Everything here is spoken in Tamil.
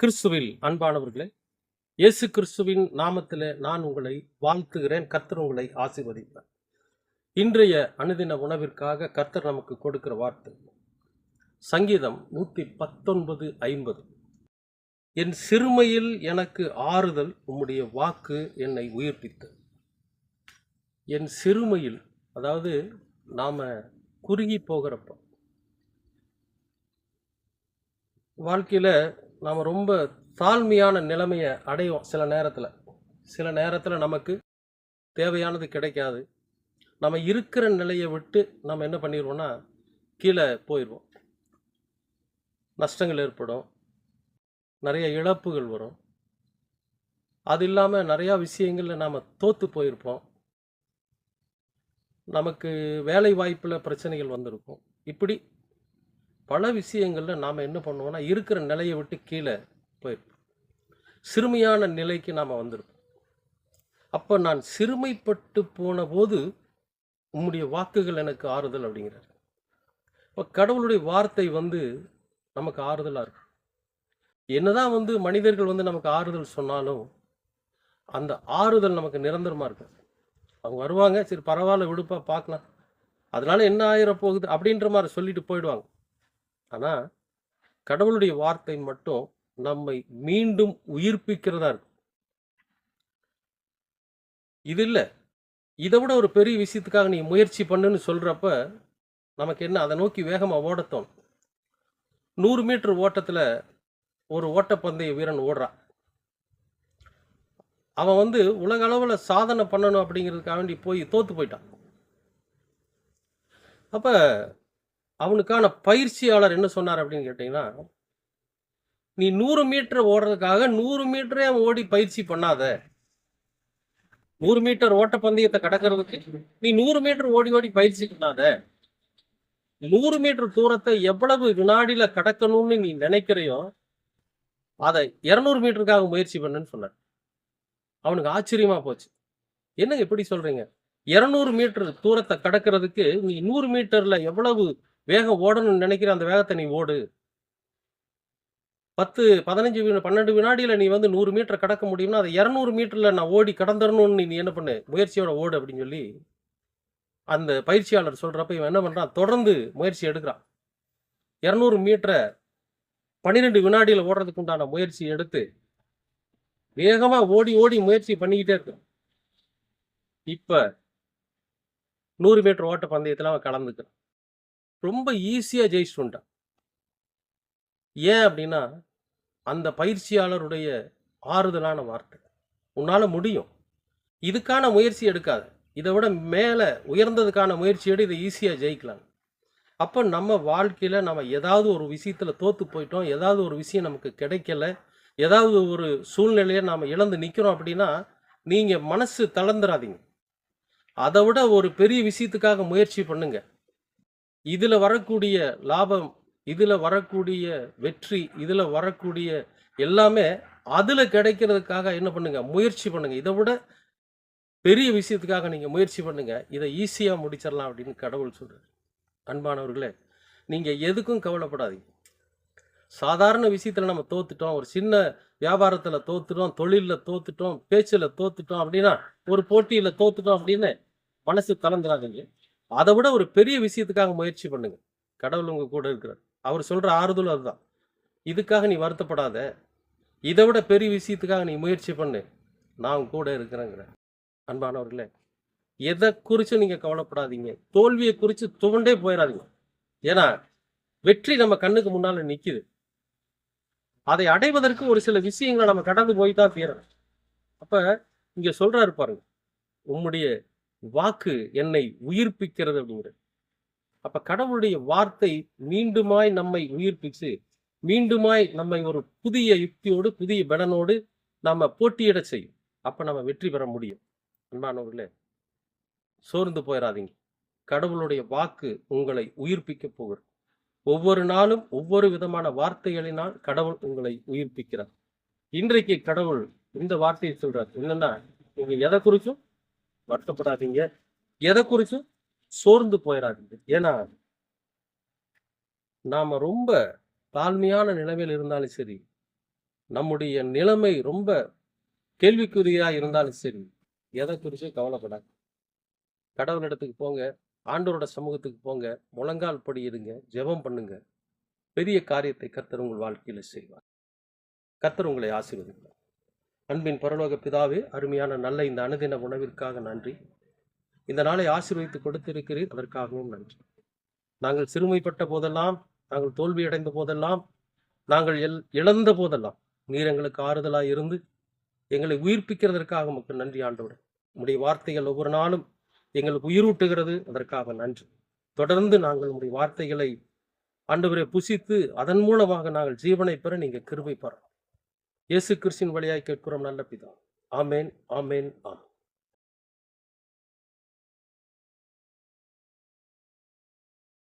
கிறிஸ்துவில் அன்பானவர்களே இயேசு கிறிஸ்துவின் நாமத்தில் நான் உங்களை வாழ்த்துகிறேன் கர்த்தர் உங்களை ஆசீர்வதிப்பார். இன்றைய அனுதின உணவிற்காக கர்த்தர் நமக்கு கொடுக்கிற வார்த்தை சங்கீதம் நூற்றி பத்தொன்பது ஐம்பது. என் சிறுமையில் எனக்கு ஆறுதல் உம்முடைய வாக்கு என்னை உயிர்ப்பித்தது. என் சிறுமையில் அதாவது நாம் குறுகி போகிறப்ப வாழ்க்கையில் நாம் ரொம்ப தாழ்மையான நிலைமையை அடைவோம் சில நேரத்தில். சில நேரத்தில் நமக்கு தேவையானது கிடைக்காது. நம்ம இருக்கிற நிலையை விட்டு நம்ம என்ன பண்ணிடுவோம்னா கீழே போயிடுவோம் நஷ்டங்கள் ஏற்படும். நிறைய இழப்புகள் வரும். அது இல்லாமல் நிறையா விஷயங்களில் நாம் தோற்று போயிருப்போம். நமக்கு வேலை வாய்ப்பில் பிரச்சனைகள் வந்திருக்கும். இப்படி பல விஷயங்களில் நாம் என்ன பண்ணுவோம்னா இருக்கிற நிலையை விட்டு கீழே போயிருப்போம். சிறுமையான நிலைக்கு நாம் வந்திருப்போம். அப்போ நான் சிறுமைப்பட்டு போன போது உம்முடைய வாக்குகள் எனக்கு ஆறுதல் அப்படிங்கிறார். இப்போ கடவுளுடைய வார்த்தை வந்து நமக்கு ஆறுதலாக இருக்கும். என்னதான் வந்து மனிதர்கள் வந்து நமக்கு ஆறுதல் சொன்னாலும் அந்த ஆறுதல் நமக்கு நிரந்தரமாக இருக்கு அவங்க வருவாங்க சரி பரவாயில்ல விடுப்பா பார்க்கலாம். அதனால என்ன ஆயிர போகுது அப்படின்ற மாதிரி சொல்லிட்டு போயிடுவாங்க. ஆனால் கடவுளுடைய வார்த்தை மட்டும் நம்மை மீண்டும் உயிர்ப்பிக்கிறதா இருக்கும். இது இல்லை. இதை விட ஒரு பெரிய விஷயத்துக்காக நீ முயற்சி பண்ணுன்னு சொல்கிறப்ப நமக்கு என்ன அதை நோக்கி வேகமாக ஓடத்தோம் நூறு மீட்டர் ஓட்டத்தில் ஒரு ஓட்டப்பந்தய வீரன் ஓடுறான் அவன் வந்து உலக அளவில் சாதனை பண்ணணும் அப்படிங்கிறதுக்காக வேண்டி போய் தோற்று போயிட்டான். அப்போ அவனுக்கான பயிற்சியாளர் என்ன சொன்னார் அப்படின்னு கேட்டிங்கன்னா நீ நூறு மீட்டர் ஓடுறதுக்காக நூறு மீட்டரே ஓடி பயிற்சி பண்ணாத. நூறு மீட்டர் ஓட்டப்பந்தயத்தை கடக்கிறதுக்கு நீ நூறு மீட்டர் ஓடி ஓடி பயிற்சி பண்ணாத. நூறு மீட்டர் தூரத்தை எவ்வளவு வினாடியில கடக்கணும்னு நீ நினைக்கிறையோ அதை இரநூறு மீட்டருக்காக முயற்சி பண்ணுன்னு சொன்னார். அவனுக்கு ஆச்சரியமா போச்சு. என்னங்க எப்படி சொல்றீங்க? இரநூறு மீட்டர் தூரத்தை கடக்கிறதுக்கு நீ நூறு மீட்டர்ல எவ்வளவு வேகம் ஓடணும்னு நினைக்கிற அந்த வேகத்தை நீ ஓடு. பத்து பதினஞ்சு பன்னெண்டு வினாடியில் நீ வந்து நூறு மீட்டர் கடக்க முடியும்னா அதை இரநூறு மீட்டரில் நான் ஓடி கடந்துடணும்னு நீ- என்ன பண்ணு? முயற்சியோட ஓடு அப்படின்னு சொல்லி அந்த பயிற்சியாளர் சொல்கிறப்ப இவன் என்ன பண்ணுறான் தொடர்ந்து முயற்சி எடுக்கிறான். இரநூறு மீட்டரை பன்னிரெண்டு வினாடியில் ஓடுறதுக்கு உண்டான முயற்சி எடுத்து வேகமாக ஓடி ஓடி முயற்சி பண்ணிக்கிட்டே இருக்கு இப்போ நூறு மீட்டர் ஓட்ட பந்தயத்தில் அவன் கலந்துக்கிறான். ரொம்ப ஈஸியாக ஜெயிச்சுட்டு வந்துட்டான் ஏன் அப்படின்னா அந்த பயிற்சியாளருடைய ஆறுதலான வார்த்தை. உன்னால் முடியும். இதுக்கான முயற்சி எடுக்காது. இதை விட மேலே உயர்ந்ததுக்கான முயற்சியோடு இதை ஈஸியாக ஜெயிக்கலாம். அப்போ நம்ம வாழ்க்கையில் நம்ம ஏதாவது ஒரு விஷயத்தில் தோற்று போயிட்டோம் ஏதாவது ஒரு விஷயம் நமக்கு கிடைக்கல ஏதாவது ஒரு சூழ்நிலையை நாம் இழந்து நிற்கிறோம் அப்படின்னா நீங்கள் மனசு தளர்ந்துடாதீங்க அதை விட ஒரு பெரிய விஷயத்துக்காக முயற்சி பண்ணுங்கள் இதில் வரக்கூடிய லாபம் இதில் வரக்கூடிய வெற்றி இதில் வரக்கூடிய எல்லாமே அதில் கிடைக்கிறதுக்காக என்ன பண்ணுங்க? முயற்சி பண்ணுங்க. இதை விட பெரிய விஷயத்துக்காக நீங்கள் முயற்சி பண்ணுங்க. இதை ஈஸியாக முடிச்சிடலாம் அப்படின்னு கடவுள் சொல்றாரு. அன்பானவர்களே நீங்கள் எதுக்கும் கவலைப்படாதீங்க. சாதாரண விஷயத்தில் நம்ம தோத்துட்டோம் ஒரு சின்ன வியாபாரத்தில் தோத்துட்டோம் தொழிலில் தோத்துட்டோம் பேச்சில் தோத்துட்டோம் அப்படின்னா ஒரு போட்டியில் தோத்துட்டோம் அப்படின்னு மனசு கலந்துடாதீங்க அதை விட ஒரு பெரிய விஷயத்துக்காக முயற்சி பண்ணுங்க. கடவுள் உங்க கூட இருக்கிறார். அவர் சொல்ற ஆறுதல் அதுதான். இதுக்காக நீ வருத்தப்படாத. இதை விட பெரிய விஷயத்துக்காக நீ முயற்சி பண்ணு. நான் கூட இருக்கிறேங்கிற அன்பானவர்களே எதை குறித்து நீங்க கவலைப்படாதீங்க. தோல்வியை குறித்து துவண்டே போயிடாதீங்க ஏன்னா வெற்றி நம்ம கண்ணுக்கு முன்னால நிக்குது. அதை அடைவதற்கு ஒரு சில விஷயங்களை நம்ம கடந்து போய் தான் தீரணும். அப்ப இங்க சொல்றாரு பாருங்க. உம்முடைய வாக்கு என்னை உயிர்ப்பிக்கிறது அப்படிங்கிறது அப்ப கடவுளுடைய வார்த்தை மீண்டுமாய் நம்மை உயிர்ப்பிச்சு மீண்டுமாய் நம்மை ஒரு புதிய யுக்தியோடு புதிய பலனோடு நம்ம போட்டியிட செய்யும். அப்ப நம்ம வெற்றி பெற முடியும். அன்பானவர்களே சோர்ந்து போயிடாதீங்க கடவுளுடைய வாக்கு உங்களை உயிர்ப்பிக்க போகிறது. ஒவ்வொரு நாளும் ஒவ்வொரு விதமான வார்த்தைகளினால் கடவுள் உங்களை உயிர்ப்பிக்கிறார். இன்றைக்கு கடவுள் இந்த வார்த்தையை சொல்றார். என்னன்னா நீங்க எதை குறிச்சும் வருத்தப்படாதீங்க. எதை குறிச்சும் சோர்ந்து போயிடாதீங்க ஏன்னா நாம ரொம்ப தாழ்மையான நிலைமையில் இருந்தாலும் சரி நம்முடைய நிலைமை ரொம்ப கேள்விக்குறியாக இருந்தாலும் சரி எதை குறிச்சும் கவலைப்படாது கடவுளிடத்துக்கு போங்க ஆண்டவரோட சமூகத்துக்கு போங்க முழங்கால் படியிடுங்க ஜெபம் பண்ணுங்க. பெரிய காரியத்தை கர்த்தர் உங்கள் வாழ்க்கையில் செய்வார். கர்த்தர் உங்களை ஆசீர்வதிப்பார். அன்பின் பரலோக பிதாவே அருமையான நல்ல இந்த அனுதின உணவிற்காக நன்றி. இந்த நாளை ஆசீர்வதித்து கொடுத்திருக்கிறீர் அதற்காகவும் நன்றி. நாங்கள் சிறுமைப்பட்ட போதெல்லாம் நாங்கள் தோல்வியடைந்த போதெல்லாம் நாங்கள் எல் இழந்த போதெல்லாம் நீர் எங்களுக்கு ஆறுதலாக இருந்து எங்களை உயிர்ப்பிக்கிறதற்காக உமக்கு நன்றி ஆண்டவர். உடைய வார்த்தைகள் ஒவ்வொரு நாளும் எங்களுக்கு உயிரூட்டுகிறது அதற்காக நன்றி. தொடர்ந்து நாங்கள் உங்களுடைய வார்த்தைகளை ஆண்டவரை புசித்து அதன் மூலமாக நாங்கள் ஜீவனை பெற நீங்கள் கிருபை பெறோம் இயேசு கிறிஸ்தின் வழியாய் கேட்கிறோம் நல்ல பிதா. ஆமேன் ஆமேன் ஆமேன்.